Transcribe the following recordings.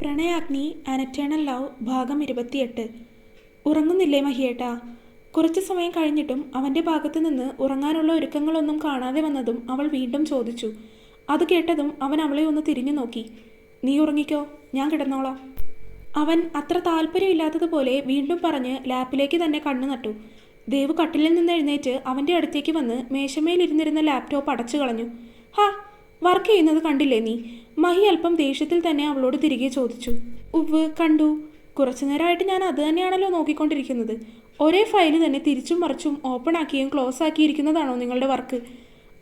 Pranayagni അനറ്റേണൽ love ഭാഗം ഇരുപത്തിയെട്ട്. ഉറങ്ങുന്നില്ലേ മഹിയേട്ട? കുറച്ചു സമയം കഴിഞ്ഞിട്ടും അവന്റെ ഭാഗത്തു നിന്ന് ഉറങ്ങാനുള്ള ഒരുക്കങ്ങളൊന്നും കാണാതെ വന്നതും അവൾ വീണ്ടും ചോദിച്ചു. അത് കേട്ടതും അവൻ അവളെ ഒന്ന് തിരിഞ്ഞു നോക്കി. നീ ഉറങ്ങിക്കോ ഞാൻ കിടന്നോളാം. അവൻ അത്ര താല്പര്യമില്ലാത്തതുപോലെ വീണ്ടും പറഞ്ഞ് ലാപ്പിലേക്ക് തന്നെ കണ്ണു നട്ടു. ദേവ് കട്ടിലിൽ നിന്ന് എഴുന്നേറ്റ് അവന്റെ അടുത്തേക്ക് വന്ന് മേശമേലിരുന്നിരുന്ന ലാപ്ടോപ്പ് അടച്ചു കളഞ്ഞു. ഹാ വർക്ക് ചെയ്യുന്നത് കണ്ടില്ലേ നീ? മഹി അല്പം ദേഷ്യത്തിൽ തന്നെ അവളോട് തിരികെ ചോദിച്ചു. ഉവ് കണ്ടു. കുറച്ചു നേരമായിട്ട് ഞാൻ അത് തന്നെയാണല്ലോ നോക്കിക്കൊണ്ടിരിക്കുന്നത്. ഒരേ ഫയൽ തന്നെ തിരിച്ചും മറിച്ചും ഓപ്പൺ ആക്കിയും ക്ലോസ് ആക്കിയിരിക്കുന്നതാണോ നിങ്ങളുടെ വർക്ക്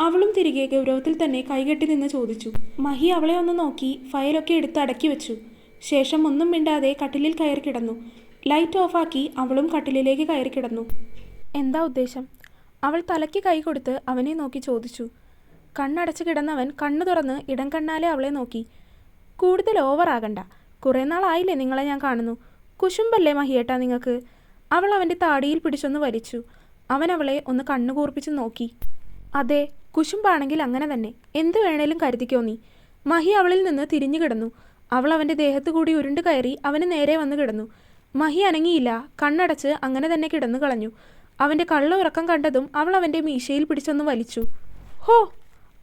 അവളും തിരികെ ഗൗരവത്തിൽ തന്നെ കൈകെട്ടി നിന്ന് ചോദിച്ചു. മഹി അവളെ ഒന്ന് നോക്കി ഫയലൊക്കെ എടുത്ത് അടക്കി വെച്ചു. ശേഷം ഒന്നും മിണ്ടാതെ കട്ടിലിൽ കയറി കിടന്നു. ലൈറ്റ് ഓഫാക്കി അവളും കട്ടിലിലേക്ക് കയറി കിടന്നു. എന്താ ഉദ്ദേശം? അവൾ തലയ്ക്ക് കൈ കൊടുത്ത് അവനെ നോക്കി ചോദിച്ചു. കണ്ണടച്ച് കിടന്നവൻ കണ്ണു തുറന്ന് ഇടം കണ്ണാലെ അവളെ നോക്കി. കൂടുതൽ ഓവറാകണ്ട കുറേ നാളായില്ലേ നിങ്ങളെ ഞാൻ കാണുന്നു. കുശുമ്പല്ലേ മഹിയേട്ടാ നിങ്ങൾക്ക്? അവൾ അവന്റെ താടിയിൽ പിടിച്ചൊന്ന് വലിച്ചു. അവൻ അവളെ ഒന്ന് കണ്ണു കൂർപ്പിച്ച് നോക്കി. അതെ കുശുമ്പാണെങ്കിൽ അങ്ങനെ തന്നെ. എന്ത് വേണേലും കരുതിക്കോ നീ. മഹി അവളിൽ നിന്ന് തിരിഞ്ഞു കിടന്നു. അവൾ അവന്റെ ദേഹത്ത് കൂടി ഉരുണ്ട് കയറി അവന് നേരെ വന്ന് കിടന്നു. മഹി അനങ്ങിയില്ല. കണ്ണടച്ച് അങ്ങനെ തന്നെ കിടന്നു കളഞ്ഞു. അവന്റെ കള്ള ഉറക്കം കണ്ടതും അവൾ അവന്റെ മീശയിൽ പിടിച്ചൊന്ന് വലിച്ചു. ഹോ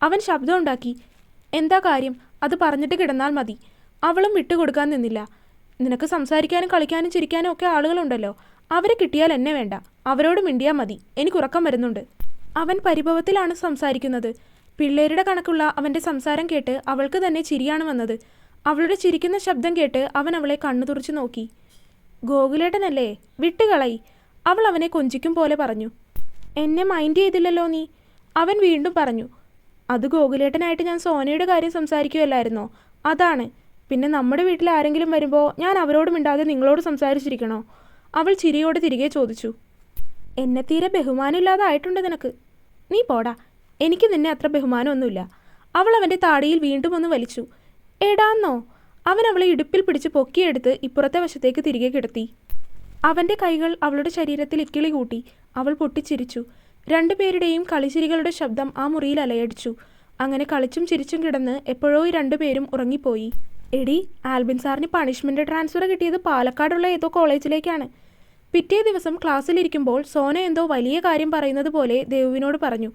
അവൻ ശബ്ദമുണ്ടാക്കി. എന്താ കാര്യം? അത് പറഞ്ഞിട്ട് കിടന്നാൽ മതി. അവളും വിട്ടുകൊടുക്കാൻ നിന്നില്ല. നിനക്ക് സംസാരിക്കാനും കളിക്കാനും ചിരിക്കാനും ഒക്കെ ആളുകളുണ്ടല്ലോ. അവരെ കിട്ടിയാൽ എന്നെ വേണ്ട. അവരോട് മിണ്ടിയാൽ മതി. എനിക്ക് ഉറക്കം വരുന്നുണ്ട്. അവൻ പരിഭവത്തിലാണ് സംസാരിക്കുന്നത്. പിള്ളേരുടെ കണക്കുള്ള അവന്റെ സംസാരം കേട്ട് അവൾക്ക് തന്നെ ചിരിയാണ് വന്നത്. അവളുടെ ചിരിക്കുന്ന ശബ്ദം കേട്ട് അവൻ അവളെ കണ്ണു തുറച്ചു നോക്കി. ഗോകുലേട്ടനല്ലേ? വിട്ടുകളയി അവൾ അവനെ കൊഞ്ചിക്കും പോലെ പറഞ്ഞു. എന്നെ മൈൻഡ് ചെയ്തില്ലല്ലോ നീ? അവൻ വീണ്ടും പറഞ്ഞു. അത് ഗോകുലേട്ടനായിട്ട് ഞാൻ സോനയുടെ കാര്യം സംസാരിക്കുമല്ലായിരുന്നോ അതാണ്. പിന്നെ നമ്മുടെ വീട്ടിൽ ആരെങ്കിലും വരുമ്പോൾ ഞാൻ അവരോട് മിണ്ടാതെ നിങ്ങളോട് സംസാരിച്ചിരിക്കണോ? അവൾ ചിരിയോടെ തിരികെ ചോദിച്ചു. എന്നെ തീരെ ബഹുമാനമില്ലാതെ ആയിട്ടുണ്ട് നിനക്ക്. നീ പോടാ. എനിക്ക് നിന്നെ അത്ര ബഹുമാനമൊന്നുമില്ല. അവൾ അവന്റെ താടിയിൽ വീണ്ടും ഒന്ന് വലിച്ചു. എടാന്നോ. അവൻ അവളെ ഇടുപ്പിൽ പിടിച്ച് പൊക്കിയെടുത്ത് ഇപ്പുറത്തെ വശത്തേക്ക് തിരികെ കിടത്തി. അവന്റെ കൈകൾ അവളുടെ ശരീരത്തിൽ ഇക്കിളി കൂട്ടി അവൾ പൊട്ടിച്ചിരിച്ചു. രണ്ടുപേരുടെയും കളിച്ചിരികളുടെ ശബ്ദം ആ മുറിയിൽ അലയടിച്ചു. അങ്ങനെ കളിച്ചും ചിരിച്ചും കിടന്ന് എപ്പോഴോ ഈ രണ്ടുപേരും ഉറങ്ങിപ്പോയി. എടി ആൽബിൻ സാറിന് പണിഷ്മെന്റ് ട്രാൻസ്ഫർ കിട്ടിയത് പാലക്കാടുള്ള ഏതോ കോളേജിലേക്കാണ്. പിറ്റേ ദിവസം ക്ലാസ്സിലിരിക്കുമ്പോൾ സോന എന്തോ വലിയ കാര്യം പറയുന്നത് പോലെ ദേവുവിനോട് പറഞ്ഞു.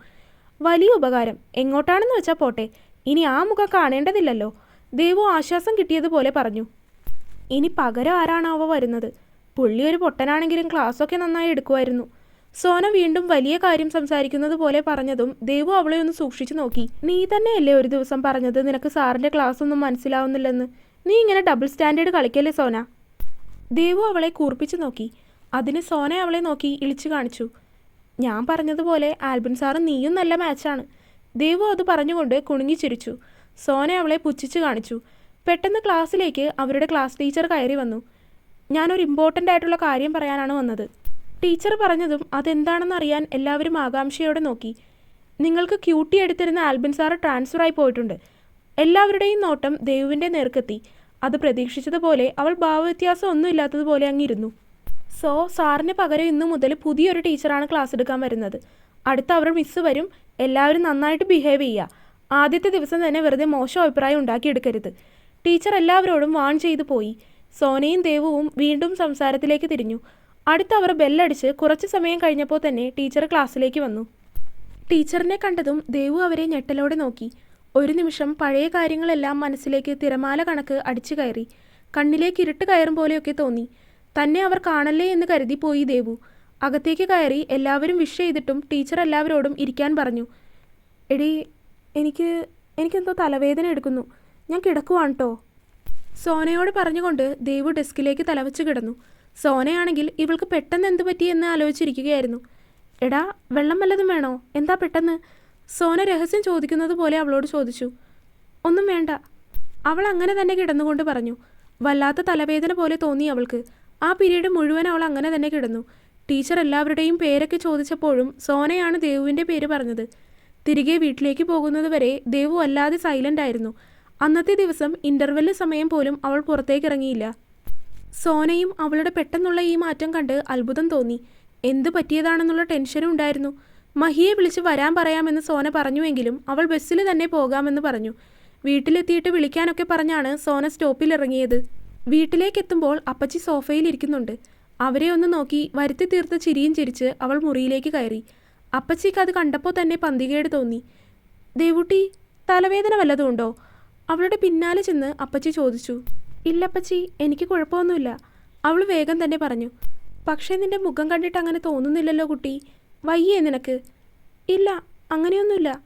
വലിയ ഉപകാരം. എങ്ങോട്ടാണെന്ന് വെച്ചാൽ പോട്ടെ. ഇനി ആ മുഖം കാണേണ്ടതില്ലല്ലോ. ദേവു ആശ്വാസം കിട്ടിയതുപോലെ പറഞ്ഞു. ഇനി പകരം ആരാണാവോ വരുന്നത്? പുള്ളി ഒരു പൊട്ടനാണെങ്കിലും ക്ലാസ്സൊക്കെ നന്നായി എടുക്കുമായിരുന്നു. സോന വീണ്ടും വലിയ കാര്യം സംസാരിക്കുന്നത് പോലെ പറഞ്ഞതും ദേവു അവളെ ഒന്ന് സൂക്ഷിച്ചു നോക്കി. നീ തന്നെയല്ലേ ഒരു ദിവസം പറഞ്ഞത്? നിനക്ക് സാറിന്റെ ക്ലാസ് ഒന്നും മനസ്സിലാവുന്നില്ലെന്ന്. നീ ഇങ്ങനെ ഡബിൾ സ്റ്റാൻഡേർഡ് കളിക്കല്ലേ സോന? ദേവു അവളെ കൂർപ്പിച്ചു നോക്കി. അതിന് സോന അവളെ നോക്കി ഇളിച്ചു കാണിച്ചു. ഞാൻ പറഞ്ഞതുപോലെ ആൽബിൻ സാറ് നീയും നല്ല മാച്ചാണ് ദേവു അത് പറഞ്ഞുകൊണ്ട് കുണുങ്ങി ചിരിച്ചു. സോന അവളെ പുച്ഛിച്ചു കാണിച്ചു. പെട്ടെന്ന് ക്ലാസ്സിലേക്ക് അവരുടെ ക്ലാസ് ടീച്ചർ കയറി വന്നു. ഞാനൊരു ഇമ്പോർട്ടന്റ് ആയിട്ടുള്ള കാര്യം പറയാനാണ് വന്നത്. ടീച്ചർ പറഞ്ഞതും അതെന്താണെന്ന് അറിയാൻ എല്ലാവരും ആകാംക്ഷയോടെ നോക്കി. നിങ്ങൾക്ക് ക്യൂട്ടി എടുത്തിരുന്ന ആൽബിൻ സാറ് ട്രാൻസ്ഫർ ആയി പോയിട്ടുണ്ട്. എല്ലാവരുടെയും നോട്ടം ദേവുവിന്റെ നേർക്കെത്തി. അത് പ്രതീക്ഷിച്ചതുപോലെ അവൾ ഭാവവ്യത്യാസം ഒന്നും ഇല്ലാത്തതുപോലെ അങ്ങിരുന്നു. സോ സാറിന് പകരം ഇന്നു മുതൽ പുതിയൊരു ടീച്ചറാണ് ക്ലാസ് എടുക്കാൻ വരുന്നത്. അടുത്ത അവർ മിസ്സ് വരും. എല്ലാവരും നന്നായിട്ട് ബിഹേവ് ചെയ്യുക ആദ്യത്തെ ദിവസം തന്നെ വെറുതെ മോശം അഭിപ്രായം ഉണ്ടാക്കിയെടുക്കരുത്. ടീച്ചർ എല്ലാവരോടും വാൺ ചെയ്തു പോയി. സോനയും ദേവുവും വീണ്ടും സംസാരത്തിലേക്ക് തിരിഞ്ഞു. അടുത്ത അവർ ബെല്ലടിച്ച് കുറച്ച് സമയം കഴിഞ്ഞപ്പോൾ തന്നെ ടീച്ചർ ക്ലാസ്സിലേക്ക് വന്നു. ടീച്ചറിനെ കണ്ടതും ദേവു അവരെ ഞെട്ടലോടെ നോക്കി. ഒരു നിമിഷം പഴയ കാര്യങ്ങളെല്ലാം മനസ്സിലേക്ക് തിരമാല കണക്ക് അടിച്ചു കയറി. കണ്ണിലേക്ക് ഇരുട്ട് കയറും പോലെയൊക്കെ തോന്നി. തന്നെ അവർ കാണല്ലേ എന്ന് കരുതി പോയി ദേവു. അകത്തേക്ക് കയറി എല്ലാവരും വിഷ് ചെയ്തിട്ടും ടീച്ചർ എല്ലാവരോടും ഇരിക്കാൻ പറഞ്ഞു. എടി എനിക്ക് എനിക്കെന്തോ തലവേദന എടുക്കുന്നു. ഞാൻ കിടക്കുവാണ് കേട്ടോ സോനയോട് പറഞ്ഞുകൊണ്ട് ദേവു ഡെസ്കിലേക്ക് തലവച്ച് കിടന്നു. സോനയാണെങ്കിൽ ഇവൾക്ക് പെട്ടെന്ന് എന്ത് പറ്റി എന്ന് ആലോചിച്ചിരിക്കുകയായിരുന്നു. എടാ വെള്ളം വല്ലതും വേണോ? എന്താ പെട്ടെന്ന്? സോന രഹസ്യം ചോദിക്കുന്നത് പോലെ അവളോട് ചോദിച്ചു. ഒന്നും വേണ്ട. അവൾ അങ്ങനെ തന്നെ കിടന്നുകൊണ്ട് പറഞ്ഞു. വല്ലാത്ത തലവേദന പോലെ തോന്നി അവൾക്ക്. ആ പീരീഡ് മുഴുവൻ അവൾ അങ്ങനെ തന്നെ കിടന്നു. ടീച്ചർ എല്ലാവരുടെയും പേരൊക്കെ ചോദിച്ചപ്പോഴും സോനയാണ് ദേവുവിന്റെ പേര് പറഞ്ഞത്. തിരികെ വീട്ടിലേക്ക് പോകുന്നത് വരെ ദേവു അല്ലാതെ സൈലന്റ് ആയിരുന്നു. അന്നത്തെ ദിവസം ഇന്റർവെല്ല് സമയം പോലും അവൾ പുറത്തേക്ക് ഇറങ്ങിയില്ല. സോനയും അവളുടെ പെട്ടെന്നുള്ള ഈ മാറ്റം കണ്ട് അത്ഭുതം തോന്നി. എന്തു പറ്റിയതാണെന്നുള്ള ടെൻഷനും ഉണ്ടായിരുന്നു. മഹിയെ വിളിച്ച് വരാൻ പറയാമെന്ന് സോന പറഞ്ഞുവെങ്കിലും അവൾ ബസ്സിൽ തന്നെ പോകാമെന്ന് പറഞ്ഞു. വീട്ടിലെത്തിയിട്ട് വിളിക്കാനൊക്കെ പറഞ്ഞാണ് സോന സ്റ്റോപ്പിൽ ഇറങ്ങിയത് വീട്ടിലേക്കെത്തുമ്പോൾ അപ്പച്ചി സോഫയിൽ ഇരിക്കുന്നുണ്ട്. അവരെ ഒന്ന് നോക്കി വരുത്തി തീർത്ത ചിരിയും ചിരിച്ച് അവൾ മുറിയിലേക്ക് കയറി. അപ്പച്ചിക്ക് അത് കണ്ടപ്പോൾ തന്നെ പന്തികേട് തോന്നി. ദേവുട്ടി തലവേദന വല്ലതും ഉണ്ടോ? അവളുടെ പിന്നാലെ ചെന്ന് അപ്പച്ചി ചോദിച്ചു. ഇല്ലപ്പച്ചി എനിക്ക് കുഴപ്പമൊന്നുമില്ല. അവൾ വേഗം തന്നെ പറഞ്ഞു. പക്ഷേ നിന്റെ മുഖം കണ്ടിട്ട് അങ്ങനെ തോന്നുന്നില്ലല്ലോ കുട്ടി. വയ്യേ നിനക്ക്. ഇല്ല അങ്ങനെയൊന്നുമില്ല.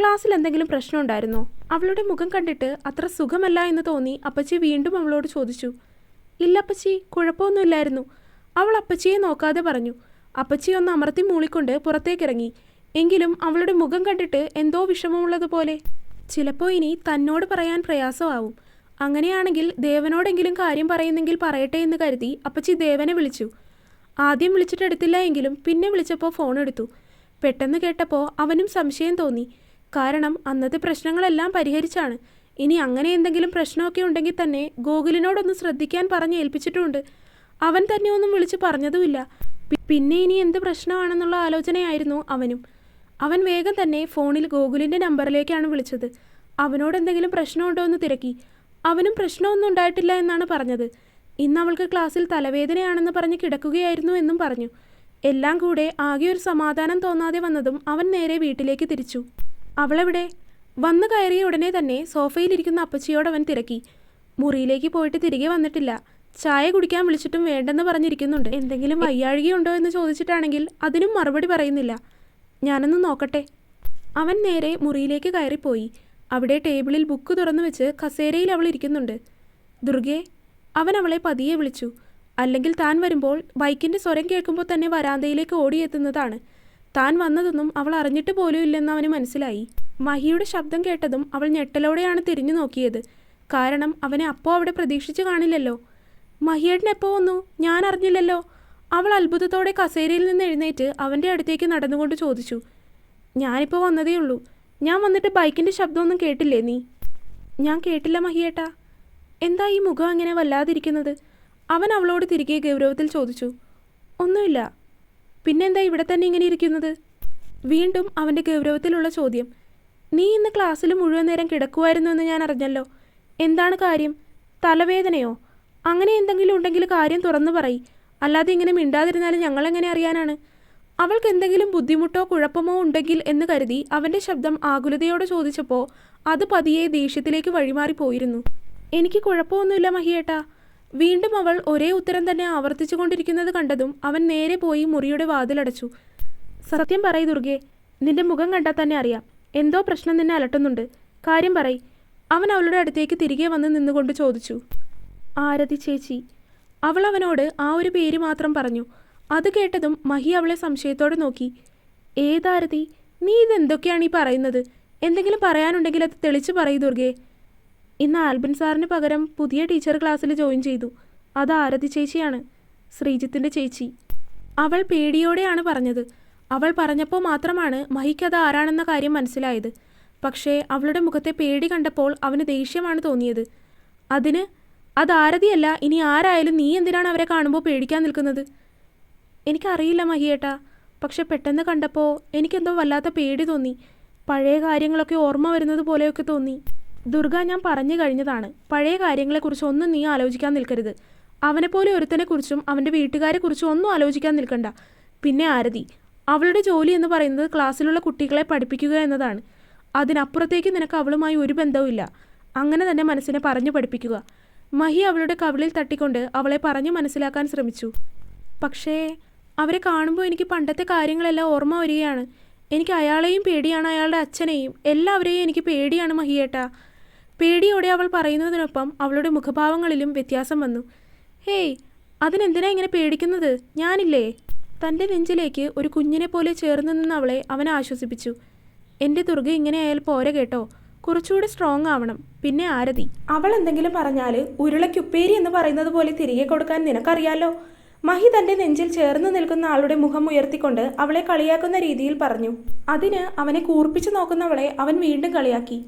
ക്ലാസ്സിൽ എന്തെങ്കിലും പ്രശ്നമുണ്ടായിരുന്നോ അവളുടെ മുഖം കണ്ടിട്ട് അത്ര സുഖമല്ല എന്ന് തോന്നി അപ്പച്ചി വീണ്ടും അവളോട് ചോദിച്ചു. ഇല്ലപ്പച്ചി കുഴപ്പമൊന്നുമില്ലായിരുന്നു. അവൾ അപ്പച്ചിയെ നോക്കാതെ പറഞ്ഞു. അപ്പച്ചി ഒന്ന് അമർത്തി മൂളിക്കൊണ്ട് പുറത്തേക്കിറങ്ങി. എങ്കിലും അവളുടെ മുഖം കണ്ടിട്ട് എന്തോ വിഷമമുള്ളതുപോലെ. ചിലപ്പോൾ ഇനി തന്നോട് പറയാൻ പ്രയാസമാവും. അങ്ങനെയാണെങ്കിൽ ദേവനോടെങ്കിലും കാര്യം പറയുന്നെങ്കിൽ പറയട്ടെ എന്ന് കരുതി അപ്പച്ചി ദേവനെ വിളിച്ചു. ആദ്യം വിളിച്ചിട്ട് എടുത്തില്ല എങ്കിലും പിന്നെ വിളിച്ചപ്പോൾ ഫോൺ എടുത്തു. പെട്ടെന്ന് കേട്ടപ്പോൾ അവനും സംശയം തോന്നി. കാരണം അന്നത്തെ പ്രശ്നങ്ങളെല്ലാം പരിഹരിച്ചാണ്. ഇനി അങ്ങനെ എന്തെങ്കിലും പ്രശ്നമൊക്കെ ഉണ്ടെങ്കിൽ തന്നെ ഗോകുലിനോടൊന്ന് ശ്രദ്ധിക്കാൻ പറഞ്ഞ് ഏൽപ്പിച്ചിട്ടുമുണ്ട് അവൻ തന്നെ ഒന്നും വിളിച്ച് പറഞ്ഞതുമില്ല. പിന്നെ ഇനി എന്ത് പ്രശ്നമാണെന്നുള്ള ആലോചനയായിരുന്നു അവനും. അവൻ വേഗം തന്നെ ഫോണിൽ ഗോകുലിന്റെ നമ്പറിലേക്കാണ് വിളിച്ചത്. അവനോട് എന്തെങ്കിലും പ്രശ്നമുണ്ടോ എന്ന് തിരക്കി. അവനും പ്രശ്നമൊന്നും ഉണ്ടായിട്ടില്ല എന്നാണ് പറഞ്ഞത്. ഇന്ന് അവൾക്ക് ക്ലാസ്സിൽ തലവേദനയാണെന്ന് പറഞ്ഞ് കിടക്കുകയായിരുന്നു എന്നും പറഞ്ഞു. എല്ലാം കൂടെ ആകെ ഒരു സമാധാനം തോന്നാതെ വന്നതും അവൻ നേരെ വീട്ടിലേക്ക് തിരിച്ചു. അവളെവിടെ? വന്നു കയറിയ ഉടനെ തന്നെ സോഫയിലിരിക്കുന്ന അപ്പച്ചിയോട് അവൻ തിരക്കി. മുറിയിലേക്ക് പോയിട്ട് തിരികെ വന്നിട്ടില്ല. ചായ കുടിക്കാൻ വിളിച്ചിട്ടും വേണ്ടെന്ന് പറഞ്ഞിരിക്കുന്നുണ്ട്. എന്തെങ്കിലും വയ്യാഴികയുണ്ടോ എന്ന് ചോദിച്ചിട്ടാണെങ്കിൽ അതിനും മറുപടി പറയുന്നില്ല. ഞാനൊന്ന് നോക്കട്ടെ. അവൻ നേരെ മുറിയിലേക്ക് കയറിപ്പോയി. അവിടെ ടേബിളിൽ ബുക്ക് തുറന്നു വെച്ച് കസേരയിൽ അവൾ ഇരിക്കുന്നുണ്ട്. ദുർഗെ അവൻ അവളെ പതിയെ വിളിച്ചു. അല്ലെങ്കിൽ താൻ വരുമ്പോൾ ബൈക്കിന്റെ സ്വരം കേൾക്കുമ്പോൾ തന്നെ വരാന്തയിലേക്ക് ഓടിയെത്തുന്നതാണ്. താൻ വന്നതൊന്നും അവൾ അറിഞ്ഞിട്ട് പോലും ഇല്ലെന്ന് അവന് മനസ്സിലായി. മഹിയുടെ ശബ്ദം കേട്ടതും അവൾ ഞെട്ടലോടെയാണ് തിരിഞ്ഞു നോക്കിയത്. കാരണം അവനെ അപ്പോൾ അവിടെ പ്രതീക്ഷിച്ചു കാണില്ലല്ലോ. മഹിയേട്ടൻ എപ്പോൾ വന്നു? ഞാൻ അറിഞ്ഞില്ലല്ലോ. അവൾ അത്ഭുതത്തോടെ കസേരയിൽ നിന്ന് എഴുന്നേറ്റ് അവന്റെ അടുത്തേക്ക് നടന്നുകൊണ്ട് ചോദിച്ചു. ഞാനിപ്പോൾ വന്നതേ ഉള്ളൂ ഞാൻ വന്നിട്ട് ബൈക്കിന്റെ ശബ്ദമൊന്നും കേട്ടില്ലേ നീ? ഞാൻ കേട്ടില്ല മഹിയേട്ടാ. എന്താ ഈ മുഖം അങ്ങനെ വല്ലാതിരിക്കുന്നത്? അവൻ അവളോട് തിരികെ ഗൗരവത്തിൽ ചോദിച്ചു. ഒന്നുമില്ല. പിന്നെന്താ ഇവിടെ തന്നെ ഇങ്ങനെ ഇരിക്കുന്നത്? വീണ്ടും അവന്റെ ഗൗരവത്തിലുള്ള ചോദ്യം. നീ ഇന്ന് ക്ലാസ്സിൽ മുഴുവൻ നേരം കിടക്കുമായിരുന്നു എന്ന് ഞാൻ അറിഞ്ഞല്ലോ. എന്താണ് കാര്യം? തലവേദനയോ? അങ്ങനെ എന്തെങ്കിലും ഉണ്ടെങ്കിൽ കാര്യം തുറന്നു പറയ്. അല്ലാതെ ഇങ്ങനെ മിണ്ടാതിരുന്നാലും ഞങ്ങളെങ്ങനെ അറിയാനാണ്? അവൾക്ക് എന്തെങ്കിലും ബുദ്ധിമുട്ടോ കുഴപ്പമോ ഉണ്ടെങ്കിൽ എന്ന് കരുതി അവന്റെ ശബ്ദം ആകുലതയോടെ ചോദിച്ചപ്പോൾ അത് പതിയെ ദേഷ്യത്തിലേക്ക് വഴിമാറിപ്പോയിരുന്നു എനിക്ക് കുഴപ്പമൊന്നുമില്ല മഹിയേട്ടാ. വീണ്ടും അവൾ ഒരേ ഉത്തരം തന്നെ ആവർത്തിച്ചു കൊണ്ടിരിക്കുന്നത് കണ്ടതും അവൻ നേരെ പോയി മുറിയുടെ വാതിലടച്ചു. സത്യം പറയ് ദുർഗെ നിന്റെ മുഖം കണ്ടാൽ തന്നെ അറിയാം. എന്തോ പ്രശ്നം നിന്നെ അലട്ടുന്നുണ്ട്. കാര്യം പറയ്. അവൻ അവളുടെ അടുത്തേക്ക് തിരികെ വന്ന് നിന്നുകൊണ്ട് ചോദിച്ചു. ആരതി ചേച്ചി. അവൾ അവനോട് ആ ഒരു പേര് മാത്രം പറഞ്ഞു. അത് കേട്ടതും മഹി അവളെ സംശയത്തോടെ നോക്കി. ഏതാരതി നീ ഇതെന്തൊക്കെയാണ് ഈ പറയുന്നത്? എന്തെങ്കിലും പറയാനുണ്ടെങ്കിൽ അത് തെളിച്ച് പറയൂ ദുർഗേ. ഇന്ന് ആൽബിൻ സാറിന് പകരം പുതിയ ടീച്ചർ ക്ലാസ്സിൽ ജോയിൻ ചെയ്തു. അത് ആരതി ചേച്ചിയാണ് ശ്രീജിത്തിന്റെ ചേച്ചി. അവൾ പേടിയോടെയാണ് പറഞ്ഞത്. അവൾ പറഞ്ഞപ്പോൾ മാത്രമാണ് മഹിക്ക് അത് ആരാണെന്ന കാര്യം മനസ്സിലായത്. പക്ഷേ അവളുടെ മുഖത്തെ പേടി കണ്ടപ്പോൾ അവന് ദേഷ്യമാണ് തോന്നിയത്. അതിന്? അത് ആരതിയല്ല. ഇനി ആരായാലും നീ എന്തിനാണ് അവരെ കാണുമ്പോൾ പേടിക്കാൻ നിൽക്കുന്നത്? എനിക്കറിയില്ല മഹിയേട്ടാ. പക്ഷെ പെട്ടെന്ന് കണ്ടപ്പോൾ എനിക്കെന്തോ വല്ലാത്ത പേടി തോന്നി. പഴയ കാര്യങ്ങളൊക്കെ ഓർമ്മ വരുന്നത് പോലെയൊക്കെ തോന്നി. ദുർഗ ഞാൻ പറഞ്ഞു കഴിഞ്ഞതാണ്. പഴയ കാര്യങ്ങളെക്കുറിച്ച് ഒന്നും നീ ആലോചിക്കാൻ നിൽക്കരുത്. അവനെപ്പോലെ ഒരുത്തനെക്കുറിച്ചും അവന്റെ വീട്ടുകാരെക്കുറിച്ചും ഒന്നും ആലോചിക്കാൻ നിൽക്കണ്ട. പിന്നെ ആരതി? അവളുടെ ജോലി എന്ന് പറയുന്നത് ക്ലാസ്സിലുള്ള കുട്ടികളെ പഠിപ്പിക്കുക എന്നതാണ്. അതിനപ്പുറത്തേക്ക് നിനക്ക് അവളുമായി ഒരു ബന്ധവുമില്ല അങ്ങനെ തന്നെ മനസ്സിനെ പറഞ്ഞു പഠിപ്പിക്കുക. മഹി അവളുടെ കവിളിൽ തട്ടിക്കൊണ്ട് അവളെ പറഞ്ഞു മനസ്സിലാക്കാൻ ശ്രമിച്ചു. പക്ഷേ അവരെ കാണുമ്പോൾ എനിക്ക് പണ്ടത്തെ കാര്യങ്ങളെല്ലാം ഓർമ്മ വരികയാണ്. എനിക്ക് അയാളെയും പേടിയാണ് അയാളുടെ അച്ഛനെയും. എല്ലാവരെയും എനിക്ക് പേടിയാണ് മഹിയേട്ടാ. പേടിയോടെ അവൾ പറയുന്നതിനൊപ്പം അവളുടെ മുഖഭാവങ്ങളിലും വ്യത്യാസം വന്നു. ഹേയ് അതിനെന്തിനാ ഇങ്ങനെ പേടിക്കുന്നത്? ഞാനില്ലേ? തന്റെ നെഞ്ചിലേക്ക് ഒരു കുഞ്ഞിനെ പോലെ ചേർന്ന് നിന്ന് അവളെ അവൻ ആശ്വസിപ്പിച്ചു. എന്റെ ദുർഗ ഇങ്ങനെയായാൽ പോരെ കേട്ടോ. കുറച്ചുകൂടി സ്ട്രോങ് ആവണം. പിന്നെ ആരതി? അവൾ എന്തെങ്കിലും പറഞ്ഞാൽ ഉരുളയ്ക്കുപ്പേരി എന്ന് പറയുന്നത് പോലെ തിരികെ കൊടുക്കാൻ നിനക്കറിയാലോ? മഹി തന്റെ നെഞ്ചിൽ ചേർന്ന് നിൽക്കുന്ന ആളുടെ മുഖം ഉയർത്തിക്കൊണ്ട് അവളെ കളിയാക്കുന്ന രീതിയിൽ പറഞ്ഞു. അതിന് അവനെ കൂർപ്പിച്ചു നോക്കുന്നവളെ അവൻ വീണ്ടും കളിയാക്കി.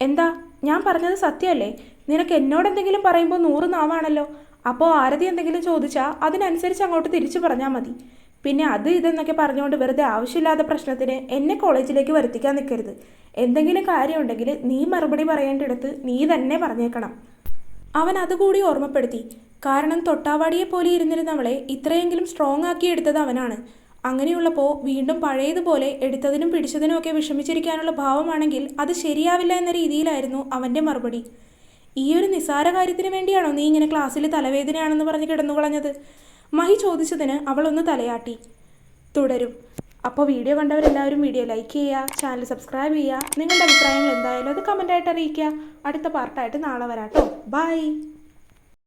എന്താ? ഞാൻ പറഞ്ഞത് സത്യമല്ലേ? നിനക്ക് എന്നോട് എന്തെങ്കിലും പറയുമ്പോൾ നൂറ് നാവാണല്ലോ. അപ്പോൾ ആരതി എന്തെങ്കിലും ചോദിച്ചാൽ അതിനനുസരിച്ച് അങ്ങോട്ട് തിരിച്ചു പറഞ്ഞാൽ മതി. പിന്നെ അത് ഇതെന്നൊക്കെ പറഞ്ഞുകൊണ്ട് വെറുതെ ആവശ്യമില്ലാത്ത പ്രശ്നത്തിന് എന്നെ കോളേജിലേക്ക് വരുത്തിക്കാൻ നിൽക്കരുത് എന്തെങ്കിലും കാര്യമുണ്ടെങ്കിൽ നീ മറുപടി പറയേണ്ടിടത്ത് നീ തന്നെ പറഞ്ഞേക്കണം. അവൻ അതുകൂടി ഓർമ്മപ്പെടുത്തി. കാരണം തൊട്ടാവാടിയെ പോലെ ഇരുന്നിരുന്നവളെ ഇത്രയെങ്കിലും സ്ട്രോങ് ആക്കി എടുത്തത് അവനാണ്. അങ്ങനെയുള്ളപ്പോൾ വീണ്ടും പഴയതുപോലെ എടുത്തതിനും പിടിച്ചതിനും ഒക്കെ വിഷമിച്ചിരിക്കാനുള്ള ഭാവമാണെങ്കിൽ അത് ശരിയാവില്ല എന്ന രീതിയിലായിരുന്നു അവന്റെ മറുപടി. ഈ ഒരു നിസ്സാര കാര്യത്തിന് വേണ്ടിയാണോ നീ ഇങ്ങനെ ക്ലാസ്സിൽ തലവേദനയാണെന്ന് പറഞ്ഞ് കിടന്നു കളഞ്ഞത് മഹി ചോദിച്ചതിന് അവളൊന്ന് തലയാട്ടി. തുടരും. അപ്പോൾ വീഡിയോ കണ്ടവരെല്ലാവരും വീഡിയോ ലൈക്ക് ചെയ്യുക ചാനൽ സബ്സ്ക്രൈബ് ചെയ്യുക. നിങ്ങളുടെ അഭിപ്രായങ്ങൾ എന്തായാലും അത് കമന്റായിട്ട് അറിയിക്കുക. അടുത്ത പാർട്ടായിട്ട് നാളെ വരാട്ടോ ബൈ